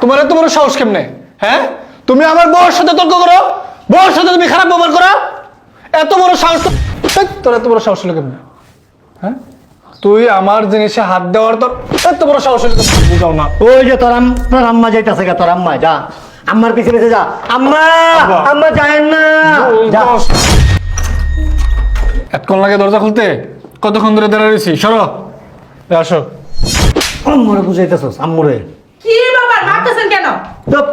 তোমার এত বড় সাহস কেমনে? হ্যাঁ? তুমি আমার বউর সাথে তর্ক করো বউর সাথে তুমি খারাপ ব্যবহার করো। এত বড় সাহস তোর এত বড় সাহস হলো কেমনে? হ্যাঁ? তুই আমার জিনিসে হাত দেওয়ার তোর এত বড় সাহস হলো বুঝাও না। ওই যে তোর তোর আম্মা যাইতাছে গা তোর আম্মা যা। আম্মার পিছে পিছে যা। আম্মা আম্মা যায় না। যা। এতক্ষণ লাগে দরজা খুলতে? কতক্ষণ ধরে দাঁড়িয়ে রয়েছি সরো। আসো। আম্মুরে বুঝাইতেছস আম্মুরে। কি ব্যাপার ভাবতেছেন কেন? চুপ।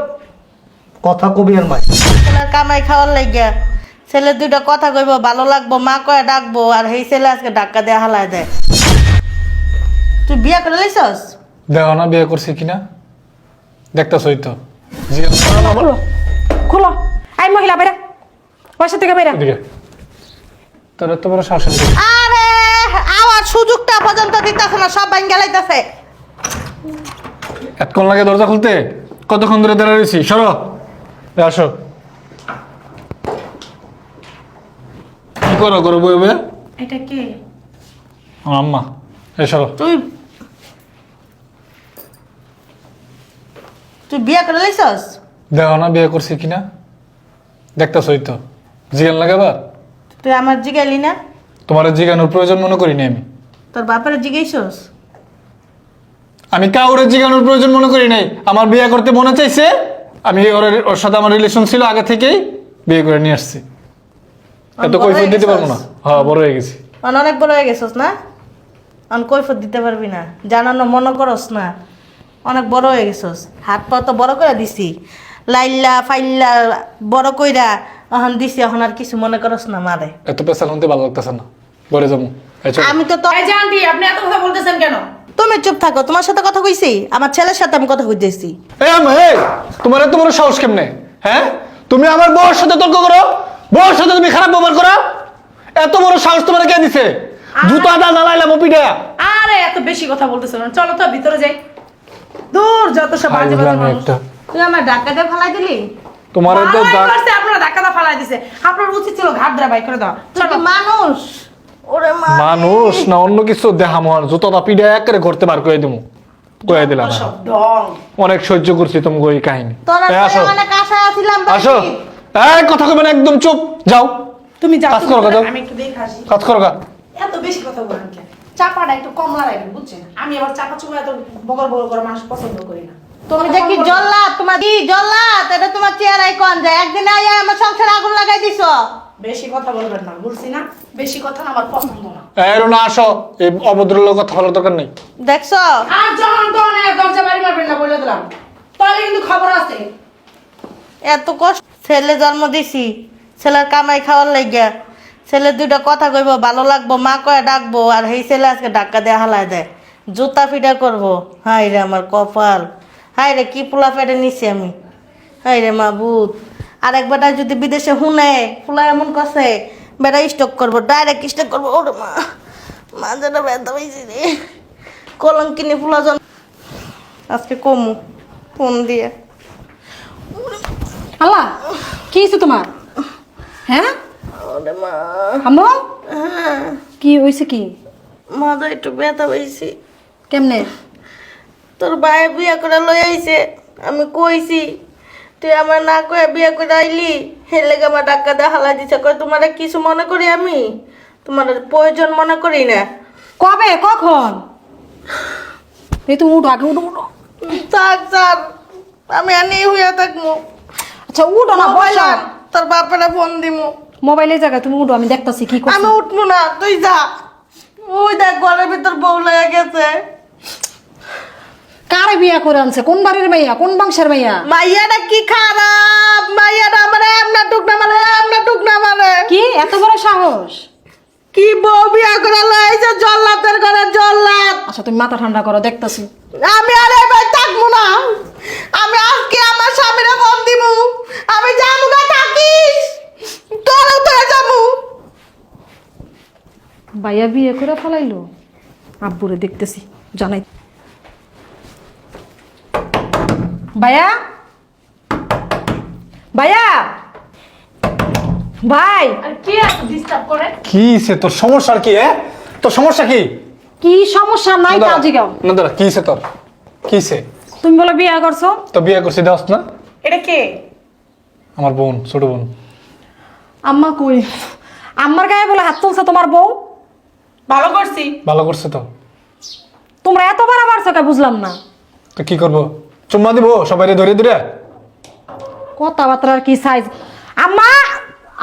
কথা কবি আর মাই। ছেলের কামাই খাওয়ার লাগিয়া ছেলে দুইটা কথা কইব ভালো লাগবো মা কয়ে ডাকবো আর সেই ছেলে আজকে ডাক্কা দিয়ে হালায় দেয়। তুই বিয়া করে লাইছস? দেখো না বিয়ে করছি কিনা? দেখতেছই তো। খোলো খোলো। আই মহিলা বাইরা। বাসা থেকে বাইরা। এদিকে। তোর এত বড় কেমনে? আরে আওয়াজ সুযোগটা পর্যন্ত দিতেছে না সব বাইন গেলাইতেছে এতক্ষণ লাগে দরজা খুলতে? কতক্ষণ ধরে দাঁড়িয়ে রয়েছি? সরো। আসো। কি করো করো বই বই এটা কে? আমার আম্মা। এই সরো। তুই তুই বিয়া করে লাইছস? দেখো না বিয়ে করছি কিনা। দেখতেছই তো জিজ্ঞান লাগে আবার তুই আমার জিগাইলি না। তোমার জিজ্ঞানোর প্রয়োজন মনে করিনি আমি। তোর বাপারে জিগাইছস? আমি কাউরে জিজ্ঞানোর প্রয়োজন মনে করি নাই। আমার বিয়ে করতে মনে চাইছে আমি ওর ওর সাথে আমার রিলেশন ছিল আগে থেকেই বিয়ে করে নিয়ে আসছি। এত বড় কৈফিয়ত দিতে পারব না? হ্যাঁ বড় হয়ে গেছি। অন অনেক বড় হয়ে গেছস না? অন কৈফত দিতে পারবি না। জানানো মনে করস না। অনেক বড় হয়ে গেছস। হাত পা তো বড় করে দিছি। লাইল্লা ফাইল্লা বড় কইরা এখন দিছি এখন আর কিছু মনে করস না মারে। এত পেশাল হতে ভালো লাগতেছে না। ঘরে যাব। আমি তো তো আন্টি আপনি এত কথা বলতেছেন কেন? তুমি চুপ থাকো তোমার সাথে কথা কইছি আমার ছেলের সাথে আমি কথা কইতেছি। এই আম্মা, এই, তোমার এত বড় সাহস কেমনে? হ্যাঁ? তুমি আমার বউর সাথে তর্ক করো বউর সাথে তুমি খারাপ ব্যবহার করো। এত বড় সাহস তোমার কে দিছে? জুতা দা জ্বালাইলাম পিঠা আরে এত বেশি কথা বলতেছেন না। চলো তো ভিতরে যাই। দূর যত সব বাজে বাজে মানুষ। তুই আমার দিয়ে ফালাই দিলি? তোমার এত করছে, আপনারা ধাক্কা ফালাই দিছে। আপনার উচিত ছিল ঘাট ধরে বাই করে দাও মানুষ। ওরে মানুষ না অন্য কিছু দেহা মহান জুতা পিঠা একেবারে ঘরতে বার করে দিমু। কয়ে দিলাম অনেক সহ্য করছি তুমি ওই কাহিনী। আসো। এই কথা কবে একদম চুপ। যাও। তুমি যাও কাজ করো, ভিতরে, যাও। আমি একটু দেখে আসি। কাজ করো এত বেশি কথা বলেন কেন? চাপাটা একটু কম বুঝছেন? আমি আবার চাপা চুপা এত বগর বগর করে মানুষ পছন্দ করি না। তুমি যে কি জল্লাদ? তোমার কি জল্লাদ? এটা তোমার চেহারাই কোন যায়? একদিন আইয়া আমার সংসার আগুন লাগাই দিছো। বেশি কথা বলবেন না বলছি না বেশি কথা আমার পছন্দ না। এই রুনা আসো। এই অভদ্র লোক কথা বলার দরকার নেই। দেখছ? আর যখন তখন এক দরজা বাড়ি মারবেন না বলে দিলাম। তাহলে কিন্তু খবর আছে। এত কষ্ট ছেলে জন্ম দিছি ছেলের কামাই খাওয়ার লাগিয়া। ছেলে দুইটা কথা কইব ভালো লাগবো মা কয়ে ডাকবো আর সেই ছেলে আজকে ডাক্কা দিয়ে হালায় দেয়। জুতা ফিটা করব। হাই রে আমার কপাল। হাই রে কি পোলা পেটে নিছি আমি। হাই রে মা ভূত আর এক বেটা যদি বিদেশে হুনে ফুলা এমন কষে বেটা স্টক করব ডাইরেক্ট স্টক করব ওরে মা মা যেটা ব্যথা পাইছি রে। কলঙ্কিনি পোলা জন আজকে কমু ফোন দিয়ে। আল্লাহ কি হয়েছে তোমার? হ্যাঁ? ওরে মা। আম্মু? হ্যাঁ। কি হয়েছে কি? মাথা একটু ব্যথা পাইছি। কেমনে? তোর ভাই বিয়া করে লই আইছে আমি কইছি তুই আমার না কয়ে বিয়ে করে আইলি? হে লেগে আমার ডাক্কা দিয়ে হালা দিছে। কই তোমার কিছু মনে করি আমি? তোমার প্রয়োজন মনে করি না। কবে? কখন? এই তুমি উঠো আগে উঠো উঠো। থাক স্যার। আমি আনি হইয়া থাকব আচ্ছা উঠো না মোবাইল তোর বাপেরা ফোন দিমু। মোবাইলের জায়গায় তুমি উঠো আমি দেখতাছি কি আমি উঠবো না তুই যা। ওই দেখ ঘরের ভিতর বউ লয়ে গেছে। কারে বিয়া করে আনছে? কোন বাড়ির মাইয়া? কোন বংশের মাইয়া? মাইয়াটা কি খারাপ? মাইয়াটা আমার এমনা টুকনা মানে এমনা টুকনা মানে কি? এত বড় সাহস? কি বউ বিয়া করে লাইছে জল্লাতের ঘরে জল্লাদ। আচ্ছা তুমি মাথা ঠান্ডা করো দেখতাছি। আমি আর এবার থাকব না। আমি আজকে আমার স্বামীরে ফোন দিমু। আমি যাব গা থাকিস তোরও তো যাব ভাইয়া বিয়ে করে ফেলাইলো? আব্বুরে দেখতেছি জানাই। ভাইয়া? ভাইয়া? ভাই? আর কে এত ডিস্টার্ব করে? কি সে তোর সমস্যা কি হ্যাঁ? তোর সমস্যা কি? কি সমস্যা? নাই না দাঁড়া, কাজে গাও। না দাঁড়া কি সে তোর? কি সে তুমি বলে বিয়ে করছ? তো বিয়ে করছি দাস না। এটা কে? আমার বোন ছোট বোন। আম্মা কই? আম্মার গায়ে বলে হাত তুলছে তোমার বউ? ভালো করছি। ভালো করছে তো। তোমরা এত বার আবার চোখে বুঝলাম না। তো কি করব? চুম্মা দিব সবাই ধরে ধরে। কথাবার্তার কি সাইজ আম্মা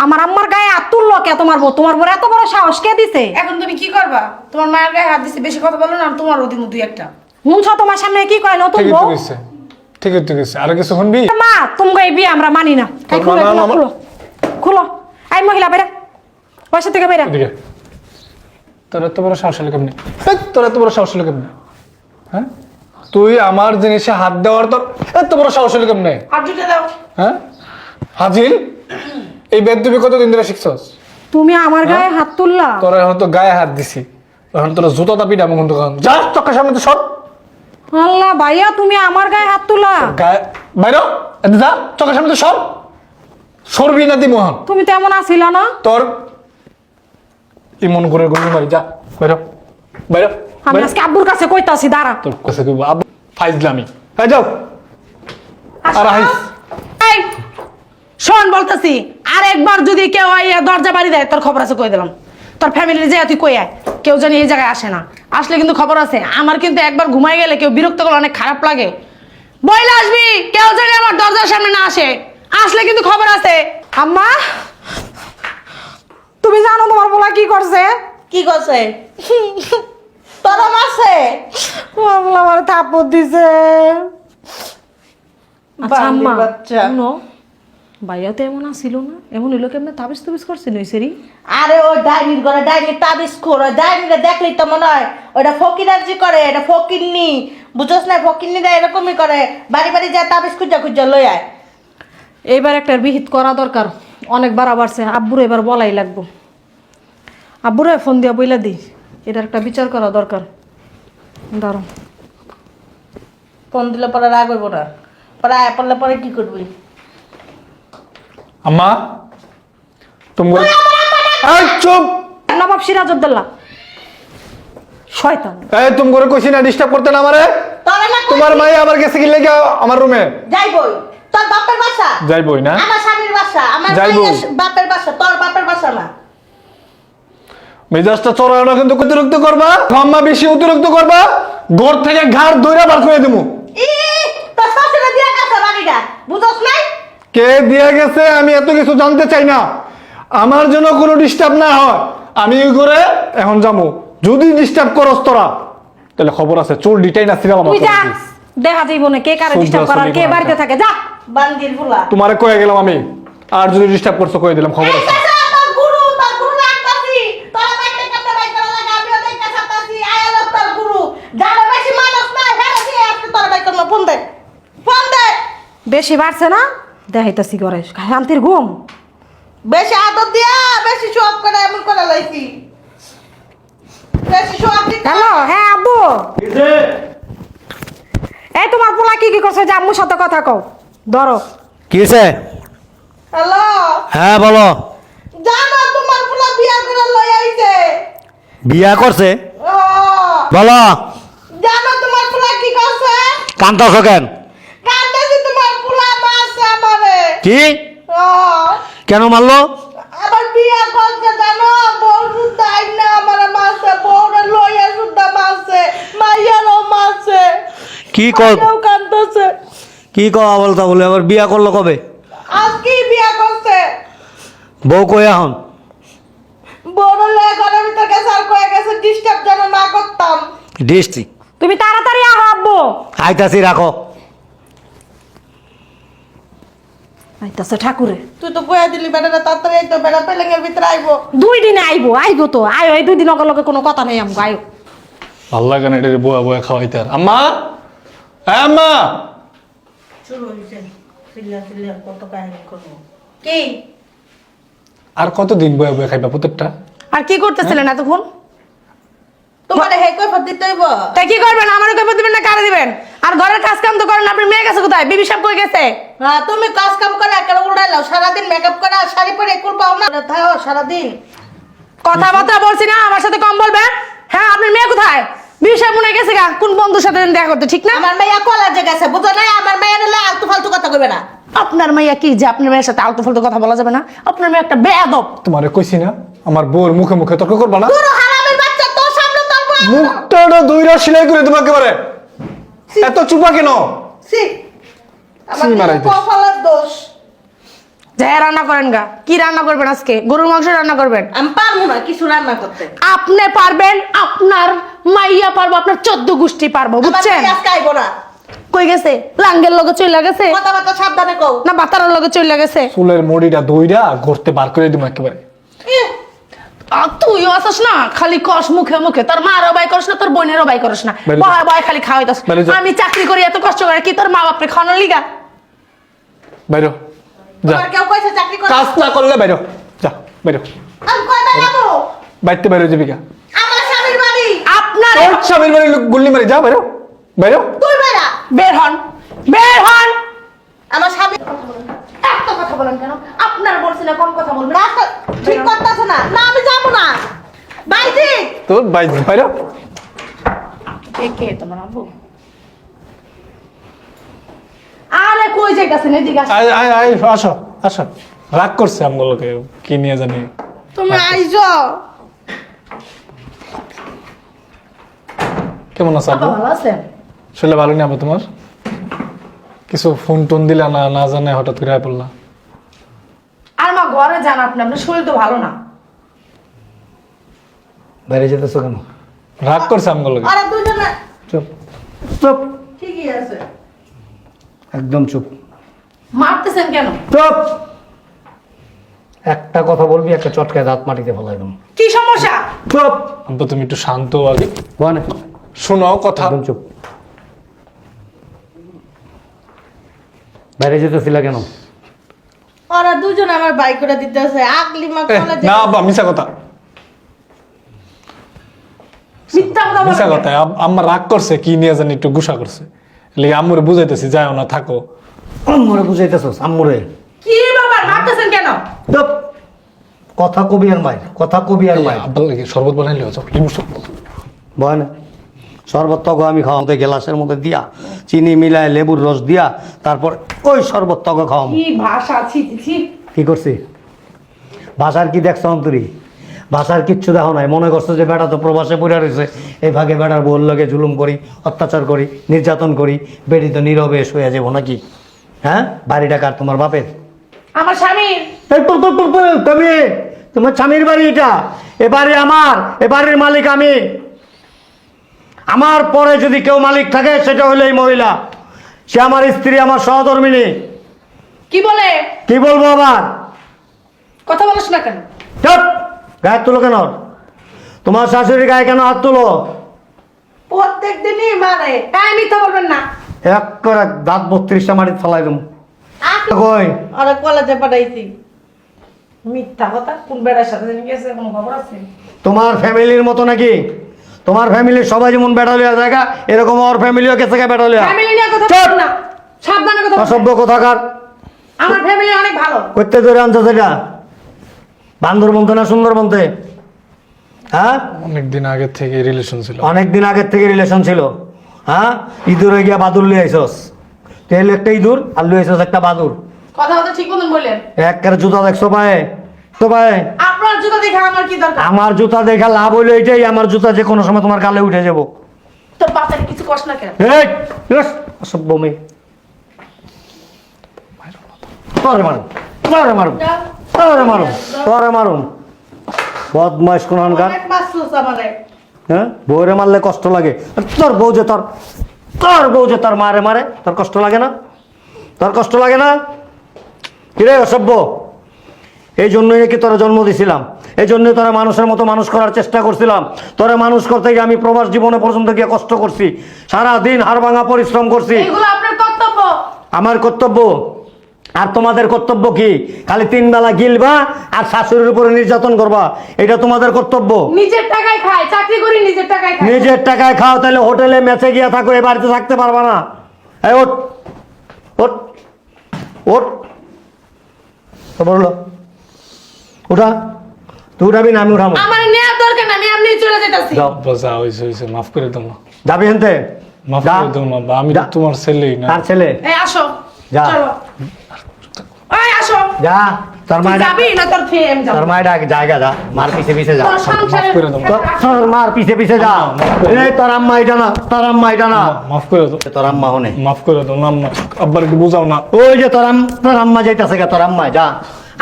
আমার আম্মার গায়ে হাত তুললো কে তোমার বউ? তোমার বউ এত বড় সাহস কে দিছে? এখন তুমি কি করবা? তোমার মায়ের গায়ে হাত দিচ্ছে বেশি কথা বলো না তোমার ওদিন দুই একটা। শুনছ তোমার সামনে কি কয় নতুন বউ? ঠিকই তো গেছে আর কিছু শুনবি? মা তুমি এই বিয়ে আমরা মানি না। খুলো খুলো, এই মহিলা বেরা পয়সা থেকে বেরা তোর এত বড় সাহস হলো কেমনি? তোর এত বড় সাহস হলো কেমনি? হ্যাঁ? তুই আমার জিনিসে হাত দেওয়ার তোর এত বড় সাহস হলো কেমনে? হাত জুটে দাও। হ্যাঁ? হাজিল এই বেদ তুমি কতদিন ধরে শিখছস? তুমি আমার গায়ে হাত তুললা? তোরা এখন তো গায়ে হাত দিছি। এখন তোরা জুতা দাবি না মুখ দোকান যা চোখের সামনে তো সর। আল্লাহ ভাইয়া তুমি আমার গায়ে হাত তুলা গায়ে বাইর এদিকে যা চোখের সামনে তো সর। সরবি না দি মোহন তুমি তো এমন আসিলা না? তোর ইমন করে গুলি মারি যা বাইর বাইর আমি আজকে আব্বুর কাছে কইতাছি দাঁড়া। তোর কাছে কইব আবু ফাইজলামি। হ্যাঁ যাও। আর আইস এই শোন বলতেছি আর একবার যদি কেউ আইয়া দরজা বাড়ি দেয় তোর খবর আছে কই দিলাম। তোর ফ্যামিলির যে তুই কই আয় কেউ জানি এই জায়গায় আসে না। আসলে কিন্তু খবর আছে আমার কিন্তু একবার ঘুমাই গেলে কেউ বিরক্ত করলে অনেক খারাপ লাগে। বইলে আসবি কেউ জানি আমার দরজার সামনে না আসে। আসলে কিন্তু খবর আছে। আম্মা তুমি জানো তোমার বলা কি করছে? কি করছে? তোরা মারছে বলা আমার থাপ্পড় দিছে। আচ্ছা বান্দির বাচ্চা। শুনো ভাইয়া তো এমন আসিল না। এমন হইল কেমনে তাবিজ তুবিজ করছে নইসেরি আরে ওই ডাইনির ঘরে ডাইনি তাবিজ খোর ওই ডাইনিরে দেখলেই তো মনে হয় ওটা ফকিরাজি করে এটা ফকিরনি। বুঝোস না ফকিরনিরা এরকমই করে। বাড়ি বাড়ি যায় তাবিজ খুঁজা খুঁজা লই আয়। এইবার একটা বিহিত করা দরকার। অনেকবার আবারছে আব্বুর এবার বলাই লাগবো। আব্বুরে ফোন দিয়া বইলা দি এটার একটা বিচার করা দরকার। দাঁড়ো ফোন দিলে পরে রাগ হইব না। পরে আয় পড়লে পরে কি করবি? আম্মা তুমি এই চুপ! নবাব সিরাজউদ্দৌলা। শয়তান। এই তুমি করে কইছি না ডিস্টার্ব করতে না আমারে? তোমার মাই আমার গেছে কি লেগে আমার রুমে যাই যাইবই। তোর বাপের বাসা? যাই যাইবই না? আমার স্বামীর বাসা। আমার। বাপের বাসা। তোর বাপের বাসা না। মেজাজটা চড়ানো কিন্তু অতিরিক্ত করবা আম্মা বেশি অতিরিক্ত করবা ঘর থেকে ঘাড় দইরা বার করে দেবো কে দিয়ে গেছে আমি এত কিছু জানতে চাই না। আমার জন্য কোনো ডিস্টার্ব না হয় আমি করে এখন যাব যদি ডিস্টার্ব করস তোরা তাহলে খবর আছে চোর ডিটাই না সিনেমা দেখা যাইব না কে কারে ডিস্টার্ব করার কে বাড়িতে থাকে যা বান্দির ফুলা। তোমারে কয়ে গেলাম আমি আর যদি ডিস্টার্ব করছ কয়ে দিলাম খবর আছে চাচা, তোর গুরু, তোর গুরু রাখতাছি। তোর বাইতে কাটতে বাইতে লাগে, আমিও দেখতে ছাড়তাছি। আয় আলো তোর গুরু। যারা বেশি মানুষ না, হেরে দিয়ে আসতে তোর বাইতে না, ফোন দে। ফোন দে। বেশি বাড়ছে না? দেখাইতাছি করে শান্তির ঘুম। বেশি আদর দিয়া বেশি শোক করে এমন করে লইছি। বেশি শোক হ্যালো হ্যাঁ আব্বু। এই তোমার পোলা কি কি করছে? যে আম্মুর সাথে কথা কও। ধরো। কিসে হ্যালো। হ্যাঁ বলো। জানো তোমার পুলা বিয়া করে লই আইছে। বিয়া করছে? বলো। জানো তোমার পুলা কি করছে? কান্তাছ কেন? কান্দাছি তোমার পুলা মারছে আমারে কি? কেন মারলো আমার বিয়া করছে জানো? বউ সুদ্ধা আইনা আমার মারছে বউরে লইয়া সুদ্ধা মারছে মাইয়ারও মারছে কি কর কান্দছে কি কওয়া বলতা বলে আবার বিয়া করল কবে? আজকেই বিয়া করছে? বউ কই এখন বড় লয়ে ঘরের ভিতর গেছে আর কয়ে গেছে ডিস্টার্ব যেন না করতাম। ডিস্ট্রিক্ট তুমি তাড়াতাড়ি আহো আব্বু। আইতাছি রাখো। আইতাছে ঠাকুরে। তুই তো কয়ে দিলি বেটাটা তাড়াতাড়ি এই তো বেটা পেলেঙ্গের ভিতরে আইবো। দুই দিনে আইবো আইবো তো। আয়ো এই দুই দিন লগে লগে কোনো কথা নাই আমগো আয়ো। ভালো লাগে না এটা বয়া বয়া খাওয়াইতে আর। আম্মা! হ্যাঁ আম্মা! শুরু চিল্লা চিল্লা কত কাহিনী করব। কি? আর কতদিন বয়া বয়া খাইবা প্রত্যেকটা? আর কি করতেছিলেন এতক্ষণ? তোমার হে কই ফত দিতে হইব? তাই কি করবেন? আমারও কেপে দিবেন না কারে দিবেন? আর ঘরের কাজ কাম তো করেন আপনার মেয়ে গেছে কোথায়? বিবি সাহেব কই গেছে? হ্যাঁ তুমি কাজ কাম করে একেবারে উড়াই লাও। সারাদিন মেকআপ করে আর শাড়ি পরে কুল পাও না। থাও সারাদিন। কথাবার্তা বলছি না আমার সাথে কম বলবেন? হ্যাঁ আপনার মেয়ে কোথায়? বিষয় মনে গেছে গা কোন বন্ধুর সাথে দেখা করতে ঠিক না? আমার মেয়া কলেজে গেছে বুঝো না আমার মেয়া নিলে আলতু ফালতু কথা কইবে না। আপনার মাইয়া কি যে আপনার মেয়ের সাথে আলতু ফালতু কথা বলা যাবে না? আপনার মেয়ে একটা বেয়াদব। তোমারে কইছি না আমার বউর মুখে মুখে তর্ক করবা না পুরো হারামের বাচ্চা তোর সামনে তোর বউ মুখটা সেলাই করে তোমাকে একেবারে। এত চুপা কেন? সি। আমার সি মারাই নিজের দিস। কপালের দোষ। যাই রান্না করেন গা। কি রান্না করবেন আজকে? গরুর মাংস রান্না করবেন? আমি পারব না কিছু রান্না করতে। আপনি পারবেন আপনার মাইয়া পারব আপনার চোদ্দ গোষ্ঠী পারব বুঝছেন? আজকে আইবো না। কই গেছে? লাঙ্গের লগে চলে গেছে? কথাবার্তা সাবধানে কও। না বাতার লগে চলে গেছে? চুলের মডিটা দইরা ঘুরতে বার করে দিব একেবারে। আর তুইও আসস না? খালি কস মুখে মুখে। তোর মারও বাই করস না তোর বোনেরও বাই করস না। বয় বয় খালি খাওয়াইতাস আমি চাকরি করি এত কষ্ট করে কি তোর মা বাপরে খাওয়ানোর লিগা? বাইরো। যা। কেউ কইছে চাকরি করো কাজ না করলে বাইরো। যা বাইরো। আমি কই বেড়াবো বাইরতে বাইরো জীবিকা। আমার স্বামীর বাড়ি। আপনার তোর স্বামীর বাড়ি গুল্লি মারি। যা বাইরো। বাইরো। তুই বেড়া বের হন। বের হন। আমার স্বামী এত কথা বলেন কেন? আপনার বলছি না কম কথা বলবেন। রাস্তা ঠিক করতেছে না। না আমি যাব না। বাইরে তোর বাই বাইরো। কে কে তোমার আব্বু? আরে কই যাইতাছেন? এদিকে। আয় আয় আয় আসো আসো। রাগ করছে আমগুলোকে কি নিয়ে জানি। তুমি আইছো কেমন আছে আপা ভালো আছেন? শরীরে ভালো নেই আপু তোমার? কিছু ফোন টোন দিলা না না জানে হঠাৎ করে আয় পড়লা আর মা ঘরে যান আপনি আপনার শরীর তো ভালো না। বাইরে যেতেছো কেন? রাগ করছে আমগুলোকে আরে দুজনে চুপ চুপ। ঠিকই আছে। একদম চুপ। মারতেছেন কেন? চুপ। একটা কথা বলবি একটা চটকায় দাঁত মাটিতে ফেলাই দেবো। কি সমস্যা? চুপ। আব্বু তুমি একটু শান্ত হও আগে। বনে। শোনো কথা। একদম চুপ। বাইরে যেতেছিলা কেন? ওরা দুজন আমার বাই করে দিতেছে। আগলি মা এ, না আব্বা মিশা কথা। মিথ্যা কথা আম্মা রাগ করছে কি নিয়ে জানি একটু গুসা করছে। লেগে আম্মুরে বুঝাইতেছি যাও না থাকো। আম্মুরে বুঝাইতেছস আম্মুরে? কি ব্যাপার মারতেছেন কেন? চুপ কথা কবি আর মাই কথা কবি আর মাই আব্বা লাগে শরবত বানাইলে যাও লিবু শরবত। বয় না শরবত তক আমি খাওয়াতে গ্লাসের মধ্যে দিয়া চিনি মিলায় লেবুর রস দিয়া তারপর ওই শরবত তক খাওয়াম কি ভাষা ছি ছি, ছি কি করছি ভাষার কি দেখছ অন্তরি ভাষার কিচ্ছু দেখো নাই মনে করছ যে বেটা তো প্রবাসে পড়ে রয়েছে এই ভাগে বেটার বল লগে জুলুম করি অত্যাচার করি নির্যাতন করি বেটি তো নীরবে শুয়ে যাব নাকি হ্যাঁ বাড়িটা কার তোমার বাপের আমার স্বামী এই তো তো তো তো, তুমি তোমার স্বামীর বাড়ি এটা এ বাড়ি আমার এ বাড়ির মালিক আমি আমার পরে যদি কেউ মালিক থাকে সেটা হলো এই মহিলা। সে আমার স্ত্রী আমার সহধর্মিনী কি বলে? কি বলব আবার? কথা বলিস না কেন? চুপ! গায়ে তুলো কেন? তোমার শাশুড়ি গায়ে কেন হাত তুলো? প্রত্যেক দিনই মারে। তাই মিথ্যা বলবেন না। এক করে দাঁত বত্রিশটা মাটি ফেলাই দেবো। কই? ওরা কলেজে পাঠাইছি। মিথ্যা কথা? কোন বেড়ার সাথে গেছে কোনো খবর আছে? তোমার ফ্যামিলির মতো নাকি? তোমার ফ্যামিলির সবাই যেমন বেটা লিয়া জায়গা এরকম ওর ফ্যামিলিও গেছে গা বেটা লিয়া ফ্যামিলি নিয়ে কথা চুপ! না। সাবধানে কথা। অসভ্য কোথাকার। আমার ফ্যামিলি অনেক ভালো। করতে ধরে আনছো সেটা বান্দর বলতে না সুন্দর বলতে? হ্যাঁ? অনেকদিন আগে থেকে রিলেশন ছিল। অনেক দিন আগের থেকে রিলেশন ছিল। হ্যাঁ? ইঁদুর হয়ে গিয়া বাদুর লিয়ে আইসস। তেল একটা ইঁদুর আর লিয়ে আইসস একটা বাদুর। কথা কথা ঠিক মতন বললেন। এক কারে জুতা দেখছ পায়ে? তো পায়ে? আপনার জুতো দেখে আমার কি দরকার? আমার জুতা দেখা লাভ হইল এটাই আমার জুতা যে কোনো সময় তোমার গালে উঠে যাব। তোর বাচ্চাকে কিছু কষ্ট না কেন? এই, অসভ্য মেয়ে। তোরে মারুম তোরে মারুম তোরে মারুম তোরে মারুম। বদমাইশ আমারে। হ্যাঁ বউরে মারলে কষ্ট লাগে। তোর বউ যে তোর তোর বউ যে তোর মারে মারে তোর কষ্ট লাগে না? তোর কষ্ট লাগে না? কিরে অসভ্য? এই জন্যই নাকি তোরা জন্ম দিছিলাম? এই জন্য তোরা মানুষের মতো মানুষ করার চেষ্টা করছিলাম। তোরা মানুষ করতে গিয়ে আমি প্রবাস জীবনে পর্যন্ত গিয়ে কষ্ট করছি। সারা দিন হাড় ভাঙা পরিশ্রম করছি। আমার কর্তব্য। আর তোমাদের কর্তব্য কি? খালি তিন বেলা গিলবা আর শাশুড়ির উপরে নির্যাতন করবা। এটা তোমাদের কর্তব্য। নিজের টাকায় খায় চাকরি করি নিজের টাকায় খায়। নিজের টাকায় খাও তাহলে হোটেলে মেচে গিয়ে থাকো এ বাড়িতে থাকতে পারবা না। এই ওট ওট ওট তো বলল উঠা। তুই উঠাবি না আমি উঠাবো। আমার নেওয়ার দরকার না আমি আপনি চলে যাইতাছি। যাও। যা মাফ করে দাও যাবি হেনতে? মাফ করে দাও না আব্বা, আমি তো তোমার ছেলেই না। কার ছেলে। এই আসো। যা। চলো। এই আসো। যা। তোর মায়ের যাবি না তোর ফেয়ে আমি যাব। তোর মায়ের ডাক জায়গা যা। মার পিছে পিছে যা। মাফ করে দাও। তোর তোর মার পিছে পিছে যা। এই তোর আম্মা এটা না তোর আম্মা এটা না। মাফ করে দাও। তোর আম্মা হনে। মাফ করে দাও না আম্মা। আব্বার বুঝাও না। ওই যে তোর আম- তোর আম্মা যাইতাছে গা তোর আম্মা যা।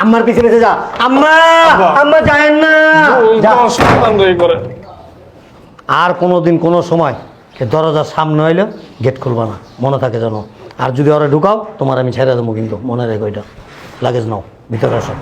আম্মার পিছে পিছে যা। আম্মা আম্মা যায়েন না। আর কোনোদিন কোনো সময় দরজার সামনে হইলে গেট খুলবা না। মনে থাকে জানো আর যদি ওরা ঢুকাও তোমার আমি ছেড়ে দেবো কিন্তু। মনে রেখো এটা। লাগেজ নাও। ভিতরে আসো।